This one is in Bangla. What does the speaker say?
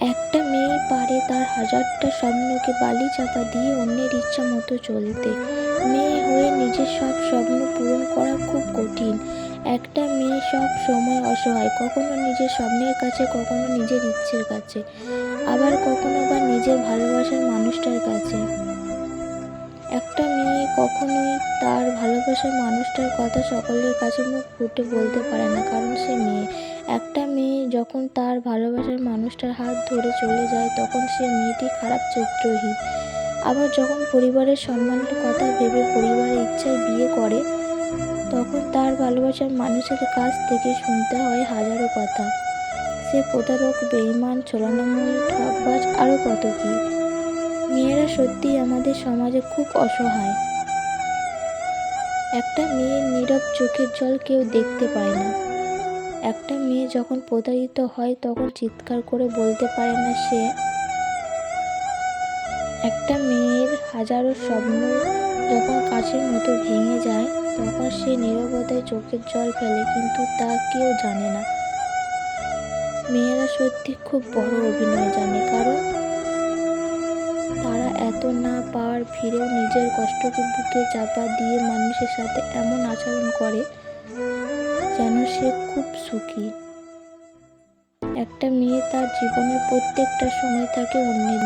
একটা মেয়ে পারে তার হাজারটা স্বপ্নকে বালি চাপা দিয়ে অন্যের ইচ্ছা মতো চলতে। মেয়ে হয়ে নিজের সব স্বপ্ন পূরণ করা খুব কঠিন। একটা মেয়ে সব সময় অসহায়, কখনো নিজের স্বপ্নের কাছে, কখনো নিজের ইচ্ছের কাছে, আবার কখনো বা নিজের ভালোবাসার মানুষটার কাছে। একটা মেয়ে কখনোই তার ভালোবাসার মানুষটার কথা সকলের কাছে মুখ ফুটে বলতে পারে না, কারণ সে মেয়ে। একটা মেয়ে যখন তার ভালোবাসার মানুষটার হাত ধরে চলে যায়, তখন সে মেয়েটি খারাপ চরিত্রহীন। আবার যখন পরিবারের সম্মানের কথা ভেবে পরিবারের ইচ্ছায় বিয়ে করে, তখন তার ভালোবাসার মানুষের কাছ থেকে শুনতে হয় হাজারো কথা। সে প্রতারক বেইমান ছলনাময়ী ঠকবাজ আরও কত কী। মেয়েরা সত্যিই আমাদের সমাজে খুব অসহায়। একটা মেয়ের নীরব চোখের জল কেউ দেখতে পায় না। একটা মেয়ে যখন প্রতারিত হয়, তখন চিৎকার করে বলতে পারে না সে। একটা মেয়ের হাজারো স্বপ্ন যখন কাছের মতো ভেঙে যায়, তখন সে নীরবতায় চোখের জল ফেলে, কিন্তু তা কেউ জানে না। মেয়েরা সত্যি খুব বড় অভিনয় জানে, কারণ তারা এত না পাওয়ার ফিরেও নিজের কষ্টকে বুকে চাপা দিয়ে মানুষের সাথে এমন আচরণ করে যেন সে খুব সুখী। একটা মেয়ে তার জীবনের প্রত্যেকটা সময় থাকে অন্যের